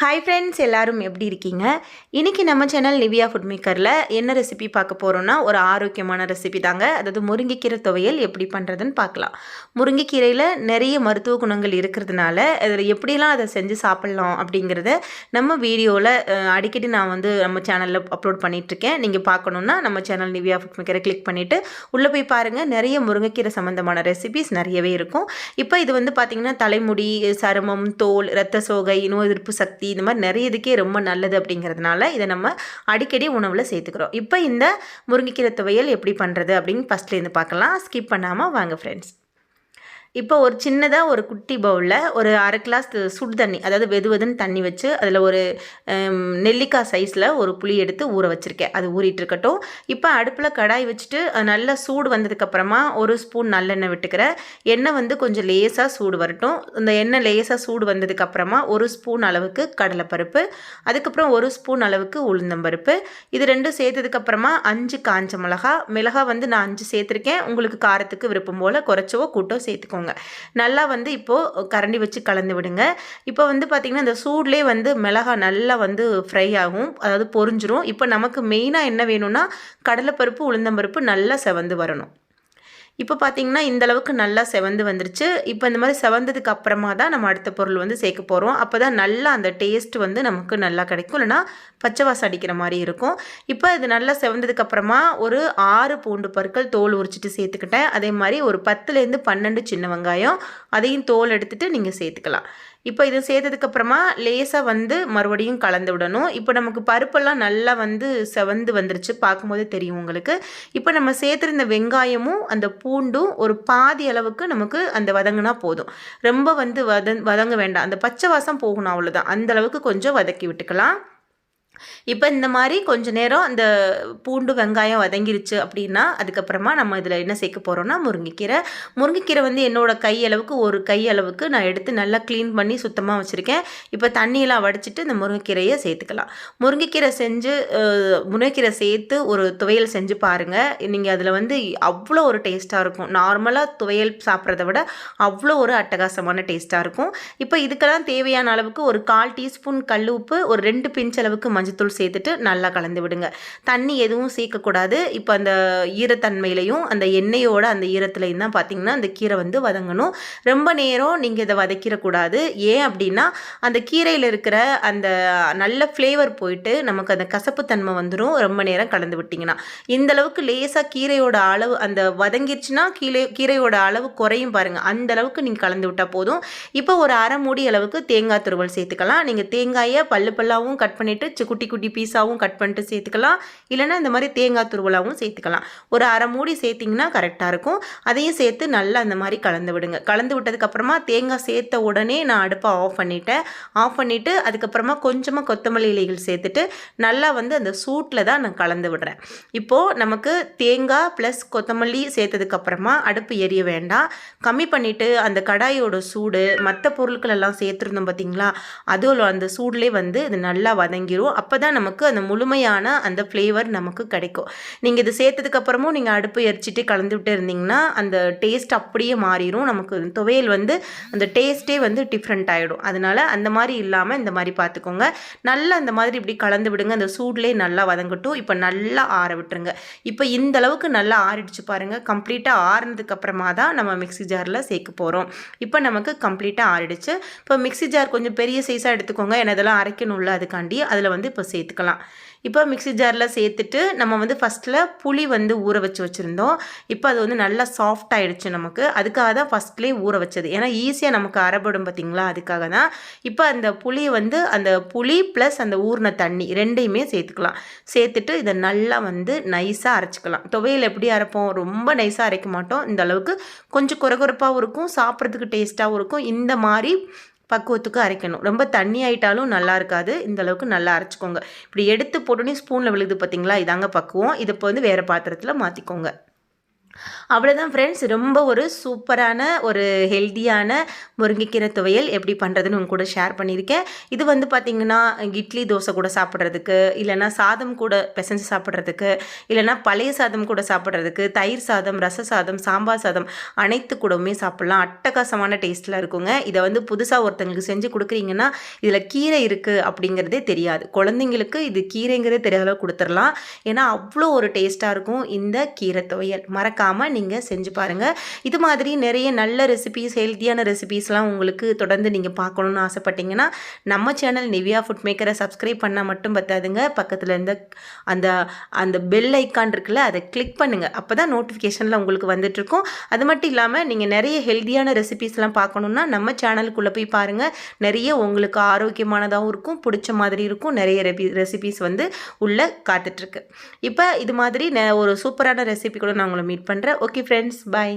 Hi friends எல்லோரும் எப்படி இருக்கீங்க? இன்றைக்கி நம்ம சேனல் நிவியா ஃபுட் மேக்கரில் என்ன ரெசிபி பார்க்க போகிறோன்னா ஒரு ஆரோக்கியமான ரெசிபி தாங்க. அதாவது முருங்கைக்கீரை துவையல் எப்படி பண்ணுறதுன்னு பார்க்கலாம். முருங்கைக்கீரையில் நிறைய மருத்துவ குணங்கள் இருக்கிறதுனால அதில் எப்படிலாம் அதை செஞ்சு சாப்பிட்லாம் அப்படிங்கிறத நம்ம வீடியோவில் அடிக்கடி நான் வந்து நம்ம சேனலில் அப்லோட் பண்ணிகிட்ருக்கேன் நீங்கள் பார்க்கணுன்னா நம்ம சேனல் நிவியா ஃபுட் மேக்கரை கிளிக் பண்ணிவிட்டு உள்ளே போய் பாருங்கள் நிறைய முருங்கைக்கீரை சம்மந்தமான ரெசிபிஸ் நிறையவே இருக்கும். இப்போ இது வந்து பார்த்திங்கன்னா தலைமுடி சருமம் தோல் இரத்த சோகை நோய் எதிர்ப்பு சக்தி இந்த மாதிரி நிறைய இதுக்கே ரொம்ப நல்லது அப்படிங்கிறதுனால இதை நம்ம அடிக்கடி உணவில் சேர்த்துக்கிறோம். இப்போ இந்த முருங்கைக்கீரை துவையல் எப்படி பண்ணுறது அப்படின்னு ஃபஸ்ட்லேருந்து பார்க்கலாம். ஸ்கிப் பண்ணாமல் வாங்க ஃப்ரெண்ட்ஸ் இப்போ ஒரு சின்னதாக ஒரு குட்டி பவுலில் ஒரு அரை கிளாஸ் சுடு தண்ணி அதாவது வெது வெதுன்னு தண்ணி வச்சு அதில் ஒரு நெல்லிக்காய் சைஸில் ஒரு புளி எடுத்து ஊற வச்சுருக்கேன். அது ஊறிட்டு இருக்கட்டும். இப்போ அடுப்பில் கடாய் வச்சுட்டு அது நல்லா சூடு வந்ததுக்கப்புறமா ஒரு ஸ்பூன் நல்லெண்ணெய் விட்டுக்கிறேன். எண்ணெய் வந்து கொஞ்சம் லேசாக சூடு வரட்டும். இந்த எண்ணெய் லேசாக சூடு வந்ததுக்கப்புறமா ஒரு ஸ்பூன் அளவுக்கு கடலைப்பருப்பு அதுக்கப்புறம் ஒரு ஸ்பூன் அளவுக்கு உளுந்தம்பருப்பு இது ரெண்டும் சேர்த்ததுக்கப்புறமா அஞ்சு காஞ்ச மிளகா. மிளகா வந்து நான் அஞ்சு சேர்த்துருக்கேன். உங்களுக்கு காரத்துக்கு விருப்பம் போல் குறைச்சவோ கூட்டோ சேர்த்துக்கோங்க. நல்லா வந்து இப்போது கரண்டி வச்சு கலந்து விடுங்க. இப்போ வந்து பார்த்திங்கன்னா இந்த சூட்லேயே வந்து மிளகா நல்லா வந்து ஃப்ரை ஆகும். அதாவது பொறிஞ்சிரும் இப்போ நமக்கு மெயினாக என்ன வேணும்னா கடலைப்பருப்பு உளுந்தம்பருப்பு நல்லா செவந்து வரணும். இப்போ பார்த்தீங்கன்னா இந்த அளவுக்கு நல்லா செவந்து வந்துருச்சு. இப்போ இந்த மாதிரி செவந்ததுக்கு அப்புறமா தான் நம்ம அடுத்த பொருள் வந்து சேர்க்க போகிறோம் அப்போ தான் நல்லா அந்த டேஸ்ட் வந்து நமக்கு நல்லா கிடைக்கும். இல்லைனா பச்சை வாசம் அடிக்கிற மாதிரி இருக்கும். இப்போ இது நல்லா செவந்ததுக்கு அப்புறமா ஒரு ஆறு பூண்டு பற்கள் தோல் உரிச்சிட்டு சேர்த்துக்கிட்டேன். அதே மாதிரி ஒரு பத்துலேருந்து பன்னெண்டு சின்ன வெங்காயம் அதையும் தோல் எடுத்துகிட்டு நீங்கள் சேர்த்துக்கலாம். இப்போ இது சேர்த்ததுக்கப்புறமா லேசாக வந்து மறுபடியும் கலந்து விடணும். இப்போ நமக்கு பருப்பெல்லாம் நல்லா வந்து செவந்து வந்துருச்சு. பார்க்கும்போதே தெரியும் உங்களுக்கு. இப்போ நம்ம சேர்த்துருந்த வெங்காயமும் அந்த பூண்டும் ஒரு பாதி அளவுக்கு நமக்கு அந்த வதங்கினா போதும். ரொம்ப வந்து வத வதங்க வேண்டாம். அந்த பச்சை வாசம் போகணும் அவ்வளோதான் அந்த அளவுக்கு கொஞ்சம் வதக்கி விட்டுக்கலாம். இப்போ இந்த மாதிரி கொஞ்ச நேரம் அந்த பூண்டு வெங்காயம் வதங்கிருச்சு அப்படின்னா அதுக்கப்புறமா நம்ம இதில் என்ன சேர்க்க போகிறோம்னா முருங்கைக்கீரை. முருங்கைக்கீரை வந்து என்னோட கை அளவுக்கு ஒரு கை அளவுக்கு நான் எடுத்து நல்லா க்ளீன் பண்ணி சுத்தமாக வச்சுருக்கேன். இப்போ தண்ணியெல்லாம் வடிச்சிட்டு இந்த முருங்கைக்கீரையை சேர்த்துக்கலாம். முருங்கைக்கீரை செஞ்சு முருங்கைக்கீரை சேர்த்து ஒரு துவையல் செஞ்சு பாருங்கள் நீங்கள் அதில் வந்து அவ்வளோ ஒரு டேஸ்ட்டாக இருக்கும். நார்மலாக துவையல் சாப்பிட்றத விட அவ்வளோ ஒரு அட்டகாசமான டேஸ்ட்டாக இருக்கும். இப்போ இதுக்கெல்லாம் தேவையான அளவுக்கு ஒரு கால் டீஸ்பூன் கல் உப்பு ஒரு ரெண்டு பிஞ்ச் அளவுக்கு மஞ்சத்தூள் சேர்த்துட்டு நல்லா கலந்து விடுங்க. தண்ணி எதுவும் சேர்க்கக்கூடாது. இப்போ அந்த ஈரத்தன்மையிலையும் அந்த எண்ணெயோட அந்த ஈரத்துலையும் தான் பார்த்தீங்கன்னா அந்த கீரை வந்து வதங்கணும். ரொம்ப நேரம் நீங்கள் இதை வதக்கிடக்கூடாது. ஏன் அப்படின்னா அந்த கீரையில் இருக்கிற அந்த நல்ல ஃப்ளேவர் போயிட்டு நமக்கு அந்த கசப்புத்தன்மை வந்துடும் ரொம்ப நேரம் கலந்து விட்டிங்கன்னா. இந்த அளவுக்கு லேசாக கீரையோட அளவு அந்த வதங்கிருச்சுன்னா கீழே கீரையோட அளவு குறையும் பாருங்கள் அந்த அளவுக்கு நீங்கள் கலந்து விட்டால் போதும். இப்போ ஒரு அரை மூடி அளவுக்கு தேங்காய் துருவல் சேர்த்துக்கலாம். நீங்கள் தேங்காயை பல்லு பல்லாவும் கட் பண்ணிவிட்டு குட்டி குட்டி பீஸாகவும் கட் பண்ணிட்டு சேர்த்துக்கலாம். இல்லைன்னா இந்த மாதிரி தேங்காய் துருவலாகவும் சேர்த்துக்கலாம். ஒரு அரை மூடி சேர்த்திங்கன்னா கரெக்டாக இருக்கும். அதையும் சேர்த்து நல்லா அந்த மாதிரி கலந்து விடுங்க. கலந்து விட்டதுக்கப்புறமா தேங்காய் சேர்த்த உடனே நான் அடுப்பை ஆஃப் பண்ணிட்டேன். ஆஃப் பண்ணிவிட்டு அதுக்கப்புறமா கொஞ்சமாக கொத்தமல்லி இலைகள் சேர்த்துட்டு நல்லா வந்து அந்த சூட்டில் தான் நான் கலந்து விடுறேன். இப்போது நமக்கு தேங்காய் ப்ளஸ் கொத்தமல்லி சேர்த்ததுக்கப்புறமா அடுப்பு எரிய வேண்டாம். கம்மி பண்ணிவிட்டு அந்த கடாயோட சூடு மற்ற பொருட்கள் எல்லாம் சேர்த்துருந்தோம் பார்த்தீங்களா அதுவும் அந்த சூட்லேயே வந்து இது நல்லா வதங்கிடும் அப்போ அப்போ தான் நமக்கு அந்த முழுமையான அந்த ஃப்ளேவர் நமக்கு கிடைக்கும். நீங்கள் இது சேர்த்ததுக்கப்புறமும் நீங்கள் அடுப்பு எரிச்சிட்டு கலந்து விட்டு இருந்தீங்கன்னா அந்த டேஸ்ட் அப்படியே மாறிடும் நமக்கு துவையல் வந்து அந்த டேஸ்ட்டே வந்து டிஃப்ரெண்ட் ஆகிடும் அதனால் அந்த மாதிரி இல்லாமல் இந்த மாதிரி பார்த்துக்கோங்க. நல்லா அந்த மாதிரி இப்படி கலந்து விடுங்க. அந்த சூட்லேயே நல்லா வதங்கட்டும். இப்போ நல்லா ஆற விட்டுருங்க. இப்போ இந்த அளவுக்கு நல்லா ஆறிடுச்சு பாருங்கள் கம்ப்ளீட்டாக ஆறுனதுக்கு அப்புறமா தான் நம்ம மிக்ஸி ஜாரில் சேர்க்க போகிறோம் இப்போ நமக்கு கம்ப்ளீட்டாக ஆறிடுச்சு. இப்போ மிக்ஸி ஜார் கொஞ்சம் பெரிய சைஸாக எடுத்துக்கோங்க. ஏன்னா இதெல்லாம் அரைக்கணும்ல அதுக்காண்டி. அதில் வந்து இப்போ சேர்த்துக்கலாம். இப்போ மிக்ஸி ஜாரில் சேர்த்துட்டு நம்ம வந்து ஃபஸ்ட்டில் புளி வந்து ஊற வச்சு வச்சுருந்தோம். இப்போ அது வந்து நல்லா சாஃப்ட் ஆகிடுச்சு நமக்கு. அதுக்காக தான் ஃபஸ்ட்லேயே ஊற வச்சது. ஏன்னா ஈஸியாக நமக்கு அரைப்படும் பார்த்திங்களா? அதுக்காக தான். இப்போ அந்த புளியை வந்து அந்த புளி ப்ளஸ் அந்த ஊறின தண்ணி ரெண்டையுமே சேர்த்துக்கலாம். சேர்த்துட்டு இதை நல்லா வந்து நைஸாக அரைச்சிக்கலாம். துவையில் எப்படி அரைப்போம்? ரொம்ப நைஸாக அரைக்க மாட்டோம். இந்த அளவுக்கு கொஞ்சம் குறகுறப்பாகவும் இருக்கும். சாப்பிட்றதுக்கு டேஸ்ட்டாகவும் இருக்கும். இந்த மாதிரி பக்குவத்துக்கு அரைக்கணும். ரொம்ப தண்ணி ஆயிட்டாலும் நல்லா இருக்காது. இந்த அளவுக்கு நல்லா அரைச்சிக்கோங்க. இப்படி எடுத்து போட்டோன்னே ஸ்பூனில் விழுது பார்த்தீங்களா இதாங்க பக்குவம். இதை இப்போ வந்து வேறு பாத்திரத்தில் மாற்றிக்கோங்க அவ்வளோதான் ஃப்ரெண்ட்ஸ் ரொம்ப ஒரு சூப்பரான ஒரு ஹெல்த்தியான முருங்கைக்கீரை துவையல் எப்படி பண்ணுறதுன்னு உங்க கூட ஷேர் பண்ணியிருக்கேன். இது வந்து பார்த்திங்கன்னா இட்லி தோசை கூட சாப்பிட்றதுக்கு இல்லைன்னா சாதம் கூட பிசைஞ்சு சாப்பிட்றதுக்கு இல்லைன்னா பழைய சாதம் கூட சாப்பிட்றதுக்கு தயிர் சாதம் ரச சாதம் சாம்பார் சாதம் அனைத்து கூடவுமே சாப்பிட்லாம். அட்டகாசமான டேஸ்ட்டில் இருக்குங்க. இதை வந்து புதுசாக ஒருத்தங்களுக்கு செஞ்சு கொடுக்குறீங்கன்னா இதில் கீரை இருக்குது அப்படிங்கிறதே தெரியாது. குழந்தைங்களுக்கு இது கீரைங்கிறதே தெரியாத கொடுத்துடலாம். ஏன்னா அவ்வளோ ஒரு டேஸ்ட்டாக இருக்கும் இந்த கீரை துவையல். மறக்காமல் நீங்கள் செஞ்சு பாருங்கள் இது மாதிரி நிறைய நல்ல ரெசிபீஸ் ஹெல்த்தியான ரெசிபீஸ்லாம் உங்களுக்கு தொடர்ந்து நீங்கள் பார்க்கணுன்னு ஆசைப்பட்டீங்கன்னா நம்ம சேனல் நிவ்யா ஃபுட் மேக்கரை சப்ஸ்கிரைப் பண்ணால் மட்டும் பத்தாதுங்க. பக்கத்தில் இருந்த அந்த அந்த பெல் ஐக்கான் இருக்குல்ல அதை கிளிக் பண்ணுங்கள் அப்போ தான் நோட்டிஃபிகேஷனில் உங்களுக்கு வந்துட்டுருக்கும். அது மட்டும் இல்லாமல் நீங்கள் நிறைய ஹெல்த்தியான ரெசிபீஸ்லாம் பார்க்கணுன்னா நம்ம சேனலுக்குள்ளே போய் பாருங்கள் நிறைய உங்களுக்கு ஆரோக்கியமானதாகவும் இருக்கும் பிடிச்ச மாதிரி இருக்கும். நிறைய ரெபி ரெசிபீஸ் வந்து உள்ளே காத்துட்ருக்கு இப்போ இது மாதிரி ஒரு சூப்பரான ரெசிபி கூட நான் உங்களை மீட் பண்ணுறேன். Okay friends bye